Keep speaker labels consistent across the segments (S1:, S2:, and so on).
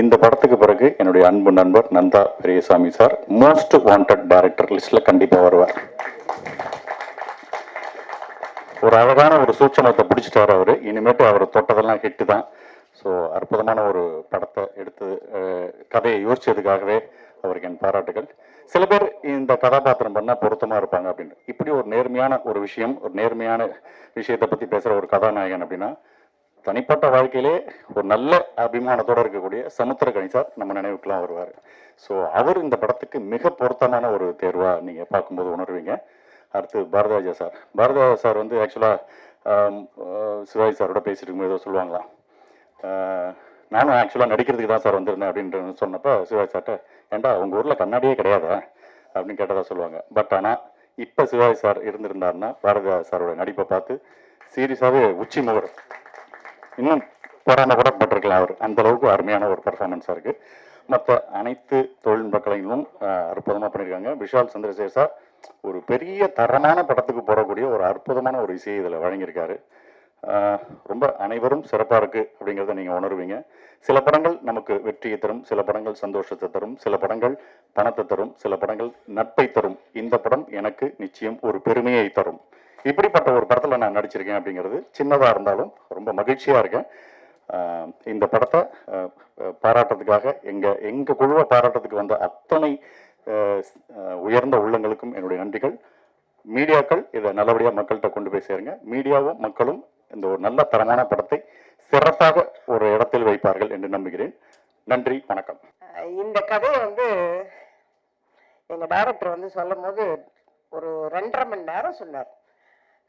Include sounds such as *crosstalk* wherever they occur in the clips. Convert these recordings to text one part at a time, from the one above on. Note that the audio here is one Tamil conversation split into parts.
S1: இந்த படத்துக்கு பிறகு என்னுடைய அன்பு நண்பர் Nanda Periyasamy sir most wanted director லிஸ்ட்ல கண்டிப்பா வருவார். ஒரு அழகான ஒரு சூட்சமத்தை பிடிச்சிட்டாரு அவரு. இனிமேட்டு அவர் தொட்டதெல்லாம் ஹிட்டு தான் ஸோ அற்புதமான ஒரு படத்தை எடுத்து கதையை யோசிச்சதுக்காகவே அவருக்கு என் பாராட்டுகள். சில பேர் இந்த கதாபாத்திரம் பண்ணால் பொருத்தமாக இருப்பாங்க அப்படின்னு. இப்படி ஒரு நேர்மையான ஒரு விஷயம் ஒரு நேர்மையான விஷயத்தை பற்றி பேசுகிற ஒரு கதாநாயகன் அப்படின்னா தனிப்பட்ட வாழ்க்கையிலே ஒரு நல்ல அபிமானத்தோடு இருக்கக்கூடிய சமுத்திரகனி சார் நம்ம நினைவுக்கெல்லாம் வருவார். ஸோ அவர் இந்த படத்துக்கு மிக பொருத்தமான ஒரு தேர்வாக நீங்கள் பார்க்கும்போது உணர்வீங்க. அடுத்து பாரதிராஜா சார். பாரதிராஜா சார் வந்து ஆக்சுவலாக சிவாஜி சாரோட பேசிட்டு இருக்கும்போது ஏதோ சொல்லுவாங்களாம் நானும் ஆக்சுவலாக நடிக்கிறதுக்கு தான் சார் வந்திருந்தேன் அப்படின்ட்டு சொன்னப்போ சிவாஜி சார்ட்ட ஏன்டா உங்கள் ஊரில் கண்ணாடியே கிடையாதா? அப்படின்னு கேட்டதாக சொல்லுவாங்க. பட் ஆனால் இப்போ சிவாஜி சார் இருந்திருந்தாருன்னா பாரதிராஜா சாரோட நடிப்பை பார்த்து சீரியஸாகவே உச்சி முகர் இன்னும் பொறாம கூட பட்டிருக்கலாம் அவர். அந்த அளவுக்கு அருமையான ஒரு பர்ஃபார்மன்ஸாக இருக்கு. மற்ற அனைத்து தொழில்நுட்ப கலைஞர்களும் பண்ணியிருக்காங்க விஷால் சந்திரசேகர் சார் ஒரு பெரிய தரமான படத்துக்கு போடக்கூடிய ஒரு அற்புதமான ஒரு இசையை இதில் வழங்கியிருக்காரு. ரொம்ப அனைவரும் சிறப்பாக இருக்குது அப்படிங்கிறத நீங்கள் உணர்வீங்க. சில படங்கள் நமக்கு வெற்றியை தரும் சில படங்கள் சந்தோஷத்தை தரும் சில படங்கள் பணத்தை தரும் சில படங்கள் நட்பை தரும். இந்த படம் எனக்கு நிச்சயம் ஒரு பெருமையை தரும். இப்படிப்பட்ட ஒரு படத்தில் நான் நடிச்சிருக்கேன் அப்படிங்கிறது சின்னதாக இருந்தாலும் ரொம்ப மகிழ்ச்சியாக இருக்கேன். இந்த படத்தை பாராட்டுறதுக்காக எங்கள் எங்கள் குழுவை பாராட்டுறதுக்கு வந்த அத்தனை உயர்ந்த உள்ளங்களுக்கும் என்னுடைய நன்றிகள். மீடியாக்கள் இதை நல்லபடியாக மக்கள்கிட்ட கொண்டு போய் சேருங்க. மீடியாவும் மக்களும் இந்த ஒரு நல்ல தரமான படத்தை சிறப்பாக ஒரு இடத்தில் வைப்பார்கள் என்று நம்புகிறேன். நன்றி வணக்கம்.
S2: இந்த கதையை வந்து எங்கள் டேரக்டர் வந்து சொல்லும் போது ஒரு ரெண்டரை மணி நேரம் சொன்னார்.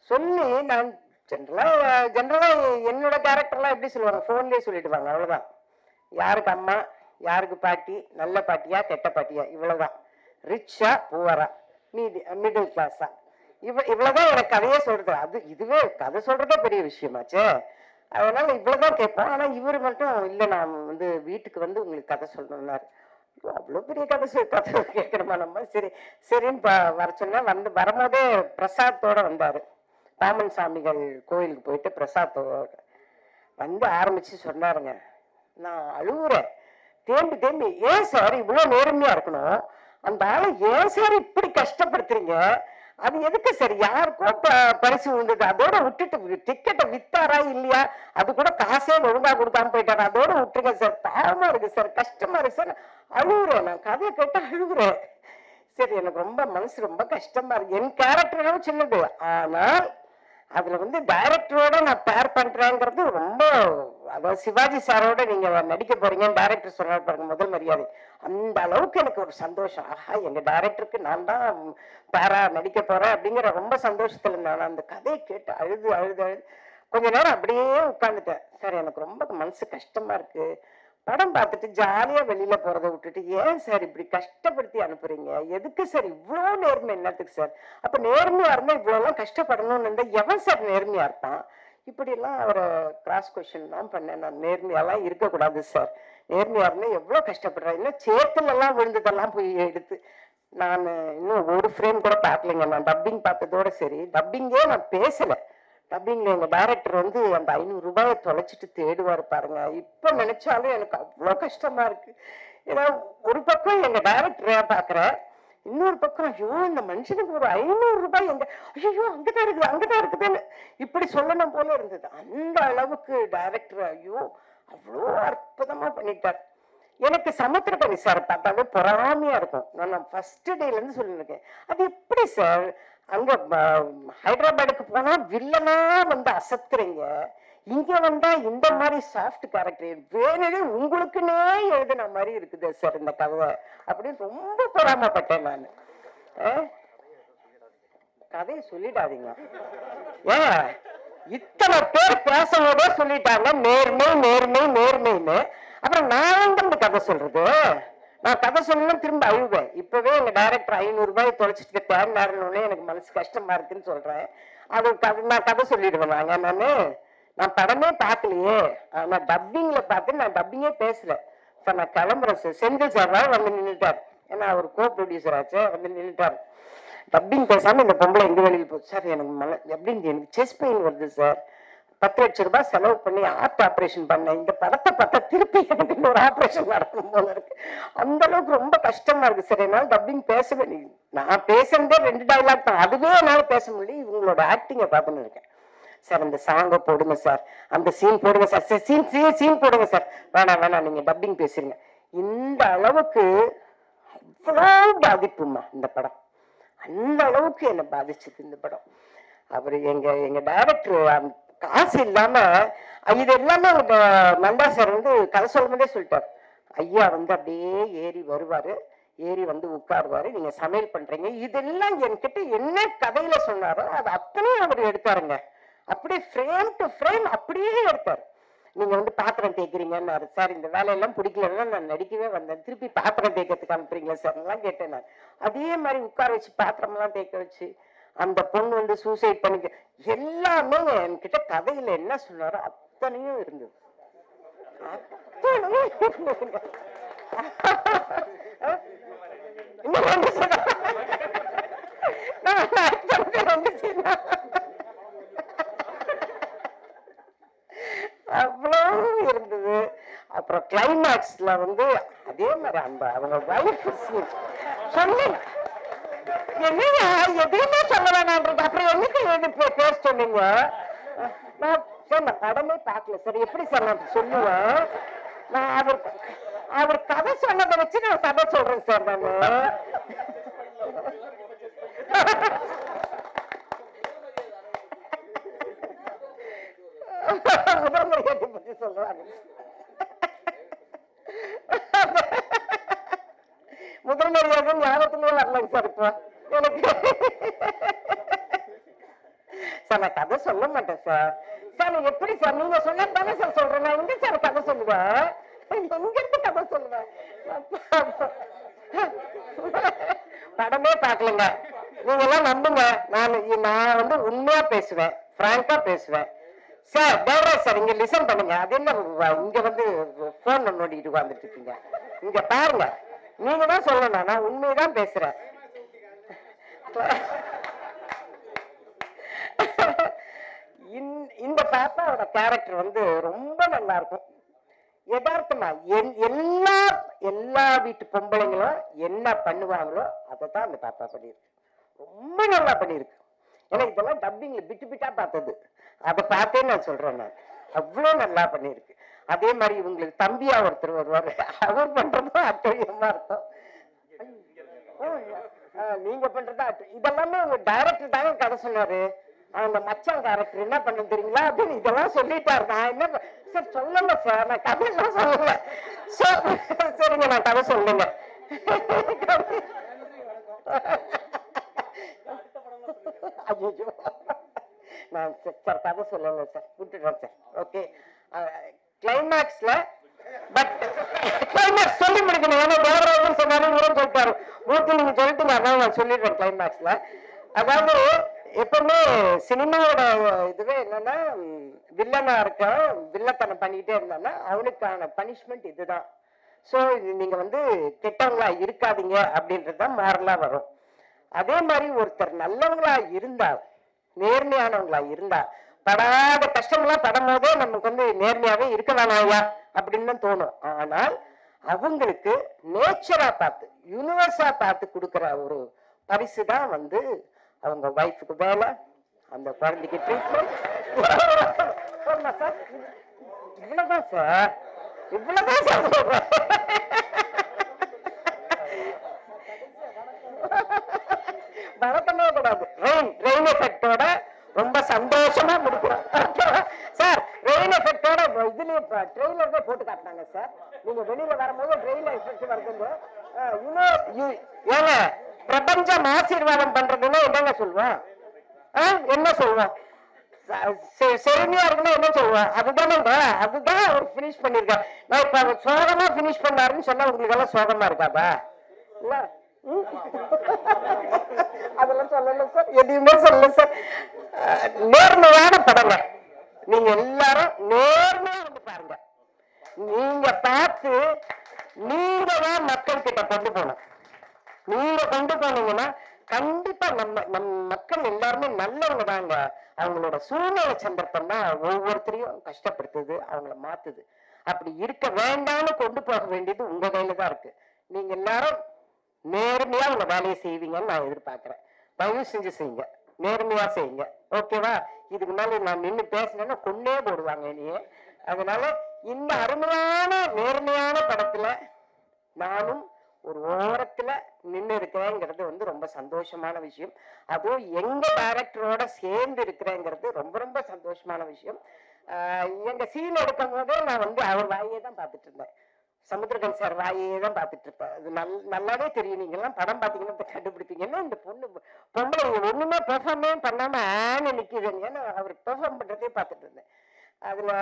S2: சொல்லி நான் ஜென்ரலாக ஜென்ரலாக என்னோட கேரக்டர்லாம் எப்படி சொல்லுவாங்க? ஃபோன்லேயே சொல்லிடுவாங்க அவ்வளோதான் யாருக்கு அம்மா யாருக்கு பாட்டி நல்ல பாட்டியா கெட்ட பாட்டியா? இவ்வளோதான் ரிச்சா புவரா மீதி மிடில் கிளாஸா இவ இவ்வளோதான் எனக்கு கதையே சொல்றது. அது இதுவே கதை சொல்றதே பெரிய விஷயமாச்சே. அதனால இவ்வளோதான் கேட்பேன் ஆனால் இவர் மட்டும் இல்லை நான் வந்து வீட்டுக்கு வந்து உங்களுக்கு கதை சொல்லணும்னாரு. அவ்வளோ பெரிய கதை சொல் கதை கேட்கணுமா நம்ம? சரி சரின்னு ப- வர சொன்னா வந்து வரும்போதே பிரசாத்தோட வந்தார். பாமன் சாமிகள் கோயிலுக்கு போயிட்டு பிரசாத்தோட வந்து ஆரம்பிச்சு சொன்னாருங்க. நான் அழுகுறேன் தேம்பி தேம்பி ஏன் சார் இவ்வளோ நேர்மையா இருக்கணும்? அந்த ஆளை ஏன் சார் இப்படி கஷ்டப்படுத்துறீங்க? அது எதுக்கு சார்? யாருக்கோ ப- பரிசு விழுந்தது அதோட விட்டுட்டு டிக்கெட்டை வித்தாரா இல்லையா? அது கூட காசே ஒழுங்கா கொடுக்காம போயிட்டாரு. அதோட விட்டுருங்க சார். பாவமா இருக்கு சார். கஷ்டமா இருக்கு சார். அழுகுறேன் நான் கதையை கேட்டு அழுகுறேன் சரி எனக்கு ரொம்ப மனசு ரொம்ப கஷ்டமா இருக்கு. என் கேரக்டரும் சின்னது ஆனால் அதுல வந்து டைரக்டரோட நான் பேர் பண்றேங்கிறது ரொம்ப அதாவது சிவாஜி சாரோட நீங்க நடிக்க போறீங்கன்னு டைரக்டர் சொன்னார் பாருங்க முதல் மரியாதை. அந்த அளவுக்கு எனக்கு ஒரு சந்தோஷம். ஆஹா எங்க டைரக்டருக்கு நான் தான் பேரா நடிக்க போறேன் அப்படிங்கிற ரொம்ப சந்தோஷத்துல நான் அந்த கதையை கேட்டு அழுது அழுது அழுது கொஞ்ச நேரம் அப்படியே உட்காந்துட்டேன் சார் எனக்கு ரொம்ப மனசு கஷ்டமா இருக்கு. படம் பார்த்துட்டு ஜாலியா வெளியில போறதை விட்டுட்டு ஏன் சார் இப்படி கஷ்டப்படுத்தி அனுப்புறீங்க? எதுக்கு சார் இவ்வளோ நேர்மை? என்னத்துக்கு சார்? அப்ப நேர்மையா இருந்தா இவ்வளோலாம் கஷ்டப்படணும்னு இருந்தா எவன் சார் நேர்மையா இருப்பான்? இப்படி எல்லாம் அவரை கிராஸ் கொஸ்டின் தான் பண்ணேன் நான். நேர்மையெல்லாம் இருக்கக்கூடாது சார். நேர்மையா இருந்தா எவ்வளவு கஷ்டப்படுறேன்? இன்னும் சேத்துலலாம் எல்லாம் விழுந்ததெல்லாம் போய் எடுத்து நான் இன்னும் ஒரு ஃப்ரேம் கூட பார்க்கலைங்க. நான் டப்பிங் பார்த்ததோட சரி டப்பிங்கே நான் பேசல. அப்படின்னு எங்கள் டேரக்டர் வந்து அந்த ஐநூறு ரூபாயை தொலைச்சிட்டு தேடுவார் பாருங்க. இப்போ நினைச்சாலும் எனக்கு அவ்வளோ கஷ்டமா இருக்கு. ஏன்னா ஒரு பக்கம் எங்கள் டைரக்டரை பார்க்குறேன் இன்னொரு பக்கம் ஐயோ இந்த மனுஷனுக்கு ஒரு ஐநூறு ரூபாய் எங்க ஐயோ அங்கதான் இருக்குது அங்கதான் இருக்குதுன்னு இப்படி சொல்லணும் போல இருந்தது. அந்த அளவுக்கு டைரக்டர் ஐயோ அவ்வளோ அற்புதமா பண்ணிட்டார். எனக்கு சமுத்திரக்கனி சார் பார்த்தாவே பொறாமையா இருக்கும். நான் ஃபர்ஸ்ட் டேல இருந்து சொல்லியிருக்கேன் அது எப்படி சார்? அங்கே ப- ஹைதராபாத்துக்கு வில்லனாக வந்து அசத்துறீங்க. இங்கே வந்தால் இந்த மாதிரி சாஃப்ட் கேரக்டர் வேணுனே உங்களுக்குன்னே எழுதின மாதிரி இருக்குது சார் இந்த கதை. அப்படின்னு ரொம்ப பொறாமப்பட்டேன் நான். கதையை சொல்லிடாதீங்க. ஏன் இத்தனை பேர் பேசும்போதே சொல்லிட்டாங்க நேர்மை நேர்மை நேர்மைன்னு. அப்புறம் நான் தான் இந்த கதை சொல்றது? நான் கதை சொல்லணும் திரும்ப அழுவேன். இப்பவே எங்க டைரக்டர் ஐநூறு ரூபாய் தொலைச்சிட்டு தேடினாருன்னு எனக்கு மனசு கஷ்டமா இருக்குன்னு சொல்றேன். அது கதை நான் கதை சொல்லிடுவேன் நாங்கள் நானு நான் படமே பார்க்கலையே. ஆனா டப்பிங்ல பார்த்து நான் டப்பிங்கே பேசுகிறேன் இப்போ நான் கிளம்புறேன் சார் செந்தில் சார் தான் வந்து நின்றுட்டார் ஏன்னா அவர் கோ ப்ரொடியூசர் ஆச்சு வந்து நின்றுட்டார் டப்பிங் பேசாம இந்த பொம்பளை எங்க வெளியில் போச்சு சார் எனக்கு மன எப்படின்னு எனக்கு செஸ் பெயின் வருது சார் பத்து லட்சம் ரூபாய் செலவு பண்ணி ஆர்ட் ஆப்ரேஷன் பண்ணேன் இந்த படத்தை பார்த்தா திருப்பி எனக்கு ஒரு ஆப்ரேஷன் நடக்கும் போல இருக்கு. அந்த அளவுக்கு ரொம்ப கஷ்டமா இருக்கு. சார் என்னால் டப்பிங் பேசவே நான் பேசுறதே ரெண்டு டைலாக் தான். அதுவே என்னால் பேச முடியல. இவங்களோட ஆக்டிங்கை பார்த்துன்னு இருக்கேன். சார் அந்த சாங்கை போடுங்க சார். அந்த சீன் போடுங்க sir. Sir scene scene scene போடுங்க சார். வேணாம் வேணாம். நீங்கள் டப்பிங் பேசுறீங்க இந்த அளவுக்கு அவ்வளோ பாதிப்புமா இந்த படம். அந்த அளவுக்கு என்னை பாதிச்சது இந்த படம். அவர் எங்கள் எங்கள் டைரக்டர் காசு இல்லாம இது எல்லாமே அவங்க சார் வந்து கதை சொல்லும்போதே சொல்லிட்டார். ஐயா வந்து அப்படியே ஏறி வருவாரு ஏறி வந்து உட்காருவாரு நீங்க சமையல் பண்றீங்க. இதெல்லாம் என்கிட்ட என்ன கதையில சொன்னாரோ அது அத்தனையும் அவர் எடுத்தாருங்க. அப்படியே ஃப்ரேம் டு ஃப்ரேம் அப்படியே எடுத்தார். நீங்க வந்து பாத்திரம் தேய்க்கிறீங்கன்னாரு. சார் இந்த வேலையெல்லாம் பிடிக்கலன்னா நான் நடிக்கவே வந்தேன். திருப்பி பாத்திரம் தேய்க்கிறதுக்கு அனுப்புறீங்களா சார்? எல்லாம் கேட்டேன் நான். அதே மாதிரி உட்கார வச்சு பாத்திரம்லாம் தேய்க்க வச்சு அந்த பொண்ணு வந்து சூசைட் பண்ணிக்க எல்லாமே என்கிட்ட கதையில என்ன சொன்னாரோ அத்தனையும் இருந்தது. அவ்வளவு இருந்தது. அப்புறம் கிளைமேக்ஸ்ல வந்து அதே மாதிரி அந்த அவங்க வைஃப் சொன்னீங்க என்னங்க எதுவுமே பேச நான் சார் நான் படமே பார்க்கல சார். எப்படி சார் நான் சொல்லுவேன் நான் அவர் அவர் கதை சொன்னதை வச்சு நான் கதை சொல்றேன் சார் நான். முதல் முறையாட்டி பத்தி சொல்றாங்க. முதல் மரியாதை ஞாபகத்துல வரலங்க சார் இப்போ. எனக்கு சார் நான் கதை சொல்ல மாட்டேன் சார். சார் நான் எப்படி சார்? நீங்க சொன்னா தானே சார் சொல்றேன். நான் எங்க சார் கதை சொல்லுவேன்? எங்க இருந்து கதை சொல்லுவேன்? படமே பார்க்கலங்க. நீங்க எல்லாம் நம்புங்க. நான் நான் வந்து உண்மையா பேசுவேன். பிராங்கா பேசுவேன். சார் தேவராஜ் சார் இங்க லிசன் பண்ணுங்க. அது என்ன இங்க வந்து போன் நோண்டிட்டு உட்கார்ந்துட்டு இருக்கீங்க. இங்க பாருங்க. நீங்க தான் சொல்லணும். நான் உண்மையதான் பேசுறேன். இந்த- இந்த பாப்பாவோட கேரக்டர் வந்து ரொம்ப நல்லா இருக்கும் யதார்த்தமா எல்லா எல்லா வீட்டு பொம்பளைங்களும் என்ன பண்ணுவாங்களோ அதை தான் அந்த பாப்பா பண்ணியிருக்கு ரொம்ப நல்லா பண்ணியிருக்கு. ஏன்னா இதெல்லாம் டப்பிங்ல பிட்டு பிட்டா பார்த்தது. அதை பார்த்தே நான் சொல்றேன் நான். அவ்வளோ நல்லா பண்ணியிருக்கு. அதே மாதிரி இவங்களுக்கு தம்பியா ஒருத்தர் வருவார். அவர் பண்றதும் அட்டழியமா இருக்கும். நீங்க பண்றதா இதெல்லாமே உங்க டைரக்டர் தாங்க கதை சொன்னாரு. அந்த மச்சான் கேரக்டர் என்ன பண்ண தெரியுங்களா? அப்படின்னு இதெல்லாம் சொல்லிட்டாரு. நான் என்ன ப- சார் சொல்லல சார். நான் கதையெல்லாம் சொல்லல. சோ- சரிங்க நான் கதை சொல்லுங்க ஐயோ நான் சார் சார் கதை சொல்லல சார். விட்டுடுறேன் சார். ஓகே. கிளைமேக்ஸ்ல பட் கிளைமேக்ஸ் சொல்லி முடிக்கணும். ஏன்னா தேவராஜன் சொன்னாரு இவரும் சொல்லிட்டாரு. மூர்த்தி நீங்க சொல்லிட்டீங்க. அதான் நான் சொல்லிடுறேன் கிளைமேக்ஸ்ல அதாவது எப்பவுமே சினிமாவோட இதுவே என்னன்னா வில்லனா இருக்கான் வில்லத்தனம் பண்ணிக்கிட்டே இருந்தான்னா அவனுக்கான பனிஷ்மெண்ட் இதுதான். ஸோ நீங்க வந்து கெட்டவங்களா இருக்காதீங்க அப்படின்றது தான் வரும். அதே மாதிரி ஒருத்தர் நல்லவங்களா இருந்தா நேர்மையானவங்களா இருந்தா படாத கஷ்டங்கள்லாம் படும் போதே நமக்கு வந்து நேர்மையாவே இருக்க வேணாயா அப்படின்னு தான் தோணும். ஆனால் அவங்களுக்கு நேச்சரா பார்த்து யூனிவர்ஸா பார்த்து கொடுக்குற ஒரு பரிசு தான் வந்து அவங்க ஒய்ஃபுக்கு வேலை அந்த குழந்தைக்கு ட்ரீட்மெண்ட் சார் இவ்வளவுதான் சார் இவ்வளவுதான் சார். சொல்றேன் கூடாது. ரெயின் ரெயின் எஃபெக்டோட ரொம்ப சந்தோஷமா முடிக்கிறோம் சார் ரெயின் எஃபெக்டோட இதுலயே ட்ரெயிலர்ல போட்டு காட்டினாங்க சார். நீங்க வெளியில வரும்போது ட்ரெயிலர் எஃபெக்ட் வருதுங்க. இன்னும் இ- ஆசீர்வாதம் பண்றதுன்னா என்னங்க சொல்லுவோம் ஆ, என்ன சொல்லுவோம் செருமையா செ- இருக்குன்னா என்ன சொல்லுவோம் அதுதானேங்க அதுதான் அவர் ஃபினிஷ் பண்ணிருக்காரு நான் இப்ப அவர் சோகமா ஃபினிஷ் பண்ணாருன்னு சொன்னா உங்களுக்கு எல்லாம் சோகமா இருக்காப்பா ம்? அதெல்லாம் சொல்லல சார் எதுவுமே சொல்லல சார். நேர்மையான படங்க. நீங்க எல்லாரும் சூழ்நிலை சந்தர்ப்பம் தான் ஒவ்வொருத்தரையும் கஷ்டப்படுத்துது அவங்கள மாத்துது. அப்படி இருக்க வேண்டாம்னு கொண்டு போக வேண்டியது உங்க கையில தான் இருக்கு. நீங்க எல்லாரும் நேர்மையா உங்க வேலையை செய்வீங்கன்னு நான் எதிர்பார்க்கிறேன். தயவு செஞ்சு செய்யுங்க நேர்மையா செய்யுங்க. ஓகேவா இதுக்கு மேல நான் நின்று பேசினேன்னா கொண்டே போடுவாங்க என்னையே. அதனால இந்த அருமையான நேர்மையான படத்துல நானும் ஒரு ஓரத்துல நின்று இருக்கிறேங்கிறது வந்து ரொம்ப சந்தோஷமான விஷயம். அதுவும் எங்க டேரக்டரோட சேர்ந்து இருக்கிறேங்கிறது ரொம்ப ரொம்ப சந்தோஷமான விஷயம். எங்க சீன் எடுக்கும் போதே நான் வந்து அவர் வாயே தான் பார்த்துட்டு இருந்தேன். சமுத்திரகன் சார் வாயே தான் பார்த்துட்டு இருப்பேன். அது நல் நல்லாவே தெரியும். நீங்கள்லாம் படம் பார்த்தீங்கன்னா கண்டுபிடிப்பீங்கன்னா இந்த பொண்ணு பொம்பளை ஒண்ணுமே பெர்ஃபார்மே பண்ணாம ஆன நிக்குதுன்னு ஏன்னா அவர் பெர்ஃபார்ம் பண்றதே பார்த்துட்டு இருந்தேன். அதுல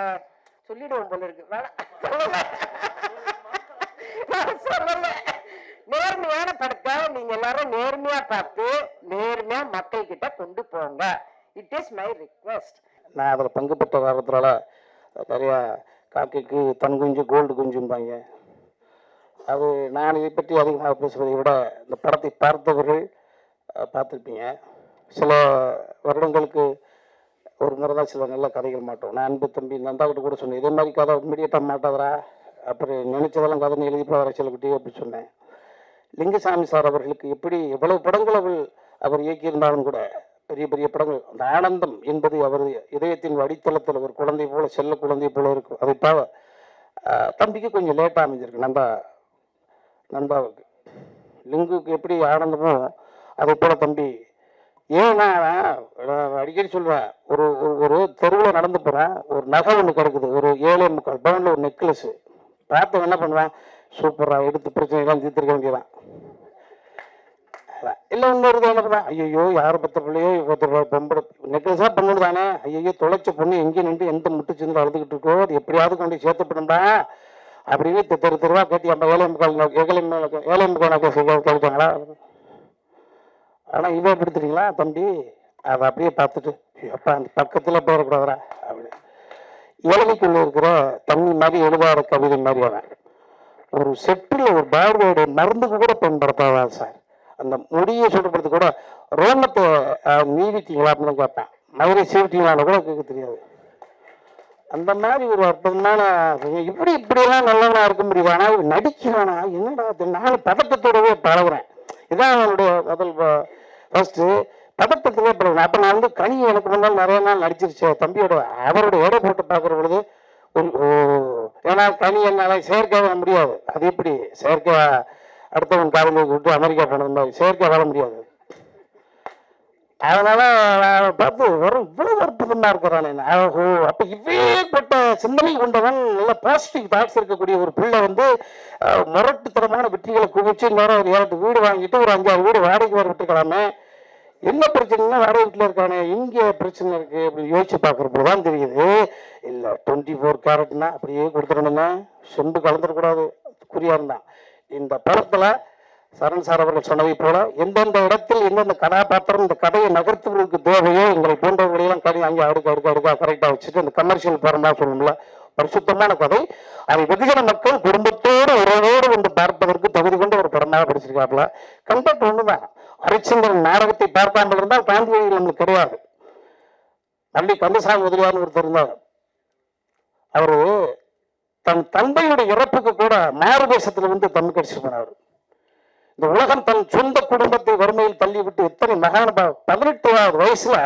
S2: சொல்லிடுவோம் போல இருக்கு. வேணாம் *laughs* சொல்லலை. நேர்மையான படத்தை நீங்க எல்லாரும் நேர்மையா பார்த்து நேர்மையா மக்கள் கிட்ட கொண்டு போங்க. இட் இஸ் மை ரிக்வெஸ்ட்
S3: நான் அதில் பங்கு பெற்ற காரணத்தினால நிறையா காக்கைக்கு தன் குஞ்சு கோல்டு குஞ்சும்பாங்க. அது நான் இதை பற்றி அதிகமாக பேசுவதை விட இந்த படத்தை பார்த்தவர்கள் பார்த்துருப்பீங்க. சில வருடங்களுக்கு ஒரு முறை தான் சில நல்ல கதைகள் மாட்டோம். நான் அன்பு தம்பி நந்தாக்கிட்ட கூட சொன்னேன் இதே மாதிரி கதை இம்மிடியட்டாக மாட்டாதரா அப்புறம் நினைச்சதெல்லாம் கதை எழுதி போகிற செல்லக்குட்டி அப்படி சொன்னேன். லிங்கசாமி சார் அவர்களுக்கு எப்படி எவ்வளவு படங்கள் அவர் அவர் இயக்கியிருந்தாலும் கூட பெரிய பெரிய படங்கள் அந்த ஆனந்தம் என்பது அவர் இதயத்தின் அடித்தளத்தில் ஒரு குழந்தை போல செல்ல குழந்தை போல இருக்கும். அதை பாவ தம்பிக்கு கொஞ்சம் லேட்டாக அமைஞ்சிருக்கு நண்பா நண்பாவுக்கு. லிங்குக்கு எப்படி ஆனந்தமோ அதை போல தம்பி. ஏன்னா அடிக்கடி சொல்லுவேன் ஒரு ஒரு- ஒரு தெருவில் நடந்து போகிறேன் ஒரு நகை ஒன்று கிடக்குது ஒரு ஏழை முக்கால் பவுனில் ஒரு நெக்லஸ் பார்த்து என்ன பண்ணுவேன் சூப்பராக எடுத்து பிரச்சனைலாம் தீர்த்திருக்க வேண்டியதான் இல்லை இன்னொரு இது ஐயோ யார் பத்த பிள்ளையோ பத்து ரூபா பொம்பளை நெக்லஸாக பொண்ணு தானே? ஐயோ தொலைச்ச பொண்ணு எங்கே நின்று எந்த முட்டு வளர்த்துக்கிட்டு அழுதுகிட்டு இருக்கோ? அது எப்படியாவது கொண்டு சேர்த்து அப்படின்னு தெ- தெரு தெருவா கேட்டி நம்ம ஏழை முக்கால் ஏழை ஏழை முக்கால் கேட்டாங்களா ஆனால் இவன் எப்படி தம்பி? அதை அப்படியே பார்த்துட்டு அப்பா அந்த பக்கத்தில் போயிடக்கூடாதுடா அப்படி ஏழைக்குள்ள இருக்கிற தண்ணி மாதிரி எழுதாத கவிதை மாதிரி அவன். ஒரு செட்டில் ஒரு பார்வையோட மருந்துக்கு கூட பயன்படுத்தாதான் சார். அந்த முடியை சுடுறது கூட ரோமத்தை அஹ், மீறிட்டீங்களா அப்படின்னு கேட்பேன். மதுரை சீவிட்டீங்களான்னு கூட கேட்க தெரியாது. அந்த மாதிரி ஒரு அற்புதமான இப்படி இப்படியெல்லாம் நல்லவனா இருக்க முடியும்? ஆனால் நடிக்கிறானா? என்னடா நானும் பதட்டத்தோடவே பழகுறேன். இதான் அவனுடைய முதல் ஃபர்ஸ்ட்டு பதட்டத்திலே பழகுறேன். அப்போ நான் வந்து கனி எனக்கு முன்னால் நிறைய நாள் நடிச்சிருச்சு. தம்பியோட அவரோட எடை போட்டு பார்க்குற பொழுது ஒரு ஏன்னா கனி என்னால் செயற்கையாக முடியாது. அது எப்படி? செயற்கை அடுத்தவன் காலையில் விட்டு அமெரிக்கா போனது மாதிரி செயற்கை வாழ முடியாது. அதனால பார்த்து வரும் இவ்வளவு அற்புதமா இருக்கிறானே. ஓஹோ அப்ப இப்பேற்பட்ட சிந்தனை கொண்டவன் நல்ல பாசிட்டிவ் தாட்ஸ் இருக்கக்கூடிய ஒரு பிள்ளை வந்து முரட்டுத்தனமான வெற்றிகளை குவிச்சு இன்னொரு ஒரு ஏழு வீடு வாங்கிட்டு ஒரு அஞ்சாறு வீடு வாடகைக்கு வர விட்டுக்கலாமே. என்ன பிரச்சனைனா வாடகை வீட்டில் இருக்கானே இங்கே பிரச்சனை இருக்கு அப்படின்னு யோசிச்சு பார்க்குறப்போ தான் தெரியுது. இல்லை டுவெண்ட்டி ஃபோர் கேரட்னா அப்படியே கொடுத்துடணுமே. செம்பு கலந்துடக்கூடாது குறியா இருந்தான் இந்த படத்தில் சரண் சார் அவர்கள் சொன்னதை போல எந்தெந்த இடத்தில் எந்தெந்த கதாபாத்திரம் இந்த கதையை நகர்த்துவதற்கு தேவையோ எங்களை போன்றவர்களையெல்லாம் கதை அங்கே அடுக்க அடுக்க அடுக்க கரெக்டாக வச்சுட்டு அந்த கமர்ஷியல் படம்லாம் சொல்லணும்ல பரிசுத்தமான கதை. அதை வெகுஜன மக்கள் குடும்பத்தோடு உறவோடு வந்து பார்ப்பதற்கு தகுதி கொண்ட ஒரு படமாக படிச்சிருக்காப்புல. கண்டக்ட் ஒன்றுதான் ஹரிச்சந்திரன் நாடகத்தை பார்க்காமல் இருந்தால் காந்தி நம்மளுக்கு கிடையாது. நம்பி கந்தசாமி முதலியார்னு ஒருத்தர் இருந்தார். அவரு தன் தந்தையுடைய இறப்புக்கு கூட மாறுதேசத்துல வந்து தமிழ் கடிச்சிட்டு போனார் இந்த உலகம் தன் சொந்த குடும்பத்தை வறுமையில் தள்ளிவிட்டு எத்தனை மகான பதினெட்டாவது வயசுல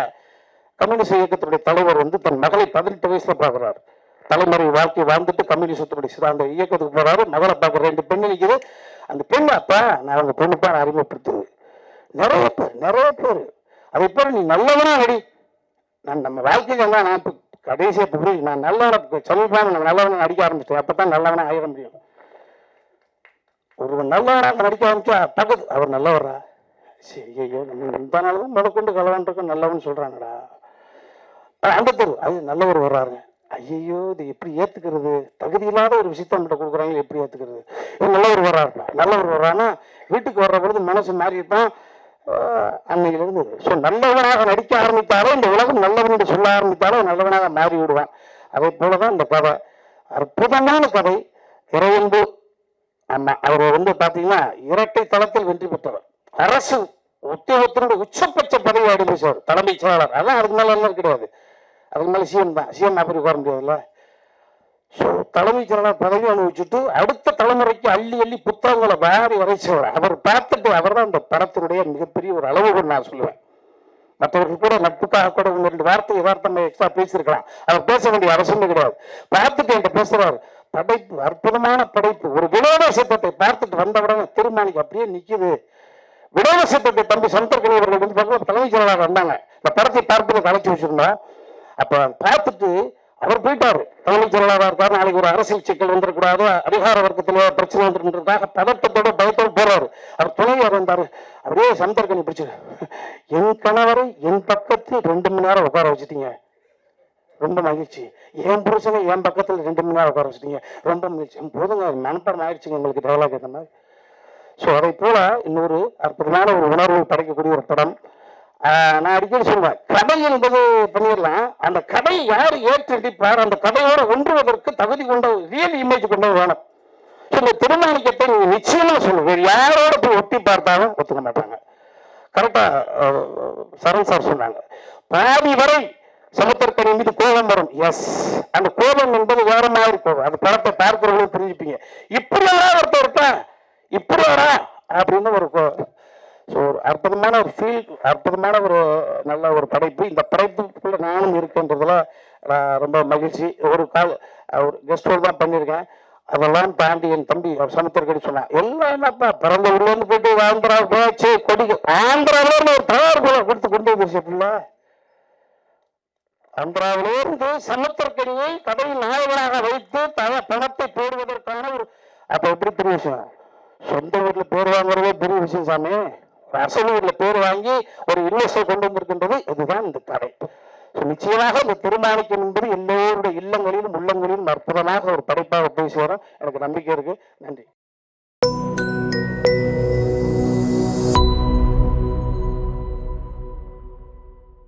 S3: கம்யூனிஸ்ட் இயக்கத்தினுடைய தலைவர் வந்து தன் மகளை பதினெட்டு வயசுல பார்க்கிறார். தலைமுறை வாழ்க்கை வாழ்ந்துட்டு கம்யூனிஸ்டத்துடைய சிதாந்த இயக்கத்துக்கு போறாரு. மகளை பார்க்குற ரெண்டு பெண் நிற்குது அந்த பெண் அப்பா நான் அவங்க பெண்ணுப்பா நான் அறிமுகப்படுத்துது. நிறைய பேர் நிறைய பேர். அதை போல நீ நல்லவனா அடி. நான் நம்ம வாழ்க்கையில தான் நான் கடைசியை கடைசியாக நான் நல்லவனை சமீபமாக நான் நல்லவனை நடிக்க ஆரம்பிச்சிட்டேன். அப்போ தான் நல்லவனை ஆயிட முடியும். ஒருவன் நல்லவனாக நடிக்க ஆரம்பிச்சா தகுது அவர் நல்லவரா? சரி ஐயோ நம்ம இந்த நாள் தான் முதற்கொண்டு கலவான் நல்லவன் சொல்கிறாங்கடா அந்த தெரு அது நல்லவர் வர்றாருங்க. ஐயோ இது எப்படி ஏற்றுக்கிறது தகுதி இல்லாத ஒரு விஷயத்த நம்மகிட்ட கொடுக்குறாங்க எப்படி ஏற்றுக்கிறது நல்லவர் வர்றாருப்பா. நல்லவர் வர்றான்னா வீட்டுக்கு வர்ற பொழுது மனசு மாறிட்டான் அன்னையிலிருந்து ஸோ நல்லவனாக நடிக்க ஆரம்பித்தாலே இந்த உலகம் நல்லவன் என்று சொல்ல ஆரம்பித்தாலே நல்லவனாக மாறி விடுவான். அதே போலதான் இந்த கதை. அற்புதமான கதை. இறையன்பு ஆமா அவர் வந்து பார்த்தீங்கன்னா இரட்டை தளத்தில் வெற்றி பெற்றவர். அரசு உத்தியோகத்தினுடைய உச்சபட்ச பதவி அடைந்து தலைமைச் செயலாளர். அதான் அதுக்கு மேலே எல்லாம் கிடையாது. அதுக்கு மேலே சிஎம் தான். சிஎம் அப்படி உட்கார முடியாதுல்ல? ஸோ தலைமைச் பதவி அனுபவிச்சுட்டு அடுத்த தலைமுறைக்கு அள்ளி அள்ளி புத்தகங்களை வாரி வரைச்சவர். அவர் பார்த்துட்டு அவர் தான் அந்த படத்தினுடைய மிகப்பெரிய ஒரு அளவுகள் நான் சொல்லுவேன். மற்றவர்கள் கூட நட்புக்காக கூட ஒன்று ரெண்டு வார்த்தை யதார்த்தமா எக்ஸ்ட்ரா பேசியிருக்கலாம். அவர் பேச வேண்டிய அவசியமே கிடையாது. பார்த்துட்டு என்கிட்ட பேசுறாரு. படைப்பு அற்புதமான படைப்பு. ஒரு வினோத சித்தத்தை பார்த்துட்டு வந்தவுடனே திருமணிக்கு அப்படியே நிற்குது வினோத சித்தத்தை தம்பி சந்தர்கனி அவர்கள் வந்து பக்கம் தலைமைச் செயலாளர் வந்தாங்க. இந்த படத்தை பார்ப்பதை அழைச்சி வச்சிருந்தோம் அப்போ பார்த்துட்டு அவர் போயிட்டார். தலைமைச் செயலாளர் இருக்காரு. நாளைக்கு ஒரு அரசியல் சிக்கல் வந்துடக்கூடாது அதிகார வர்க்கத்தில் பிரச்சனை வந்துருன்றதாக பதட்டத்தோட பயத்தோடு போறாரு. அவர் துணைவர் வந்தார் அப்படியே சந்தர்கனி பிடிச்சு என் கணவரை என் பக்கத்தில் ரெண்டு மணி நேரம் உட்கார வச்சுட்டீங்க. ரொம்ப மகிழ்ச்சி. என் புருஷனை என் பக்கத்தில் ரெண்டு மணி நேரம் உட்கார வச்சுட்டீங்க. ரொம்ப மகிழ்ச்சி. போதுங்க மனப்பாடம் ஆயிடுச்சுங்க உங்களுக்கு டெவலப் இந்த மாதிரி. ஸோ அதை போல இன்னொரு அற்புதமான ஒரு உணர்வு படைக்கக்கூடிய ஒரு படம். நான் அடிக்கடி சொல்லுவேன் கதை என்பது பண்ணிடலாம். அந்த கதையை யார் ஏற்றடிப்பார் அந்த கதையோடு ஒன்றுவதற்கு தகுதி கொண்ட ரியல் இமேஜ் கொண்டது வேணும் இந்த திருநாளிக்கத்தை நீங்க நிச்சயமா சொல்லுங்க வேறு யாரோட போய் ஒட்டி பார்த்தாலும் ஒத்துக்க மாட்டாங்க. கரெக்டா சரண் சார் சொன்னாங்க. பாதி வரை சமுத்திரக்கணி மீது கோபம் வரும். எஸ் அந்த கோபம் என்பது வேற மாதிரி கோபம் அந்த படத்தை பார்க்கிறவங்களும் புரிஞ்சுப்பீங்க. இப்படி எல்லாம் ஒருத்தர் இருப்பேன். இப்படி வரா அப்படின்னு ஒரு கோ- ஸோ ஒரு அற்புதமான ஒரு ஃபீல் அற்புதமான ஒரு நல்ல ஒரு படைப்பு. இந்த படைப்புக்குள்ள நானும் இருக்கின்றதுல நான் ரொம்ப மகிழ்ச்சி. ஒரு கால் ஒரு கெஸ்ட் ரோல் தான் பண்ணியிருக்கேன். அதெல்லாம் தாண்டி என் தம்பி சமுத்திரக்கடி சொன்னான் எல்லாம் என்னப்பா பிறந்த ஊர்லேருந்து போயிட்டு ஆந்திரா போச்சு கொடி ஆந்திராவிலேருந்து ஒரு தயார் கூட கொடுத்து கொண்டு வந்துருச்சு பிள்ளை ஆந்திராவிலிருந்து சமுத்திரக்கடியை கதையின் நாயகனாக வைத்து தன பணத்தை போடுவதற்கான ஒரு அப்ப எப்படி பெரிய விஷயம் சொந்த வீட்டில் பேர் வாங்குறதே பெரிய விஷயம் சாமி. அசல் பேர் வாங்கி ஒரு இன்வெஸ்டை கொண்டு வந்திருக்கின்றது இதுதான் இந்த தடை. நிச்சயமாக இந்த திருமாணிக்கம் என்பது எல்லோருடைய இல்லங்களிலும் உள்ளங்களிலும் அற்புதமாக ஒரு படைப்பாக போய் சேரும். எனக்கு நம்பிக்கை இருக்கு. நன்றி.